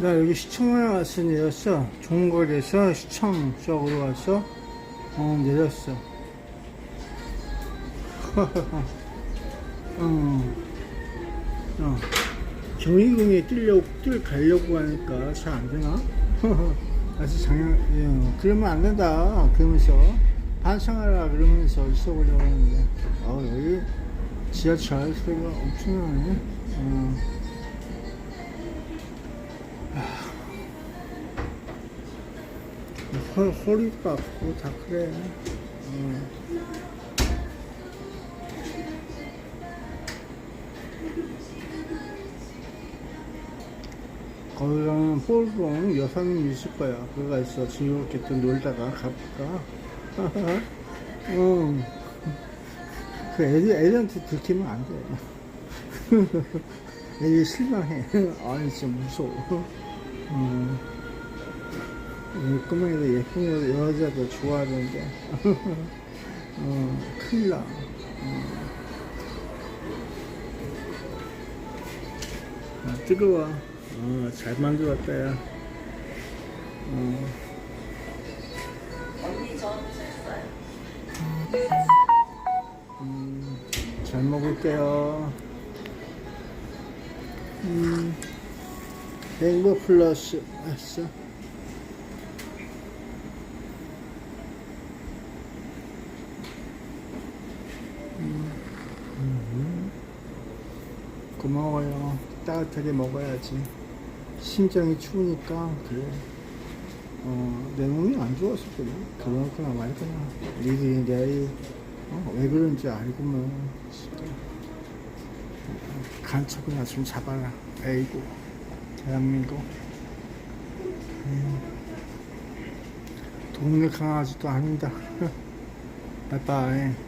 나 여기 시청에 와서 내렸어. 종거리에서 시청 쪽으로 와서 어, 내렸어. 어, 어. 경희궁에 뛰려고, 뛰 가려고 하니까 잘 안 되나? 아직 장난, 예, 그러면 안 된다. 그러면서 반성하라 그러면서 있어보려고 하는데, 어, 여기 지하철 소리가 엄청나네. 어. 허, 허리가 아프고 다 그래. 어. 거기가는 볼롱 여사님 있을 거야. 그거 있어. 즐겁게 또 놀다가 가볼까? 응. 그 애들, 애들한테 들키면 안 돼. 애들 실망해. 아니, 진짜 무서워. 음. 꼬맹이도 예쁜 여- 여자도 좋아하는데. 어, 큰일 나. 어. 아, 뜨거워. 어, 잘 만들었다, 야. 어. 언니 전 쳤어요. 음, 잘 먹을게요. 음, 맹보 플러스, 맛있어. 음, 음. 고마워요. 따뜻하게 먹어야지. 심장이 추우니까, 그래. 어, 내 몸이 안 좋았을 거야. 그렇구나 말거나. 니들이 내일, 어, 왜 그런지 알고만. 진짜. 어, 간첩이나 좀 잡아라. 에이고, 대한민국. 음. 동네 강아지도 아니다. 빠이빠이.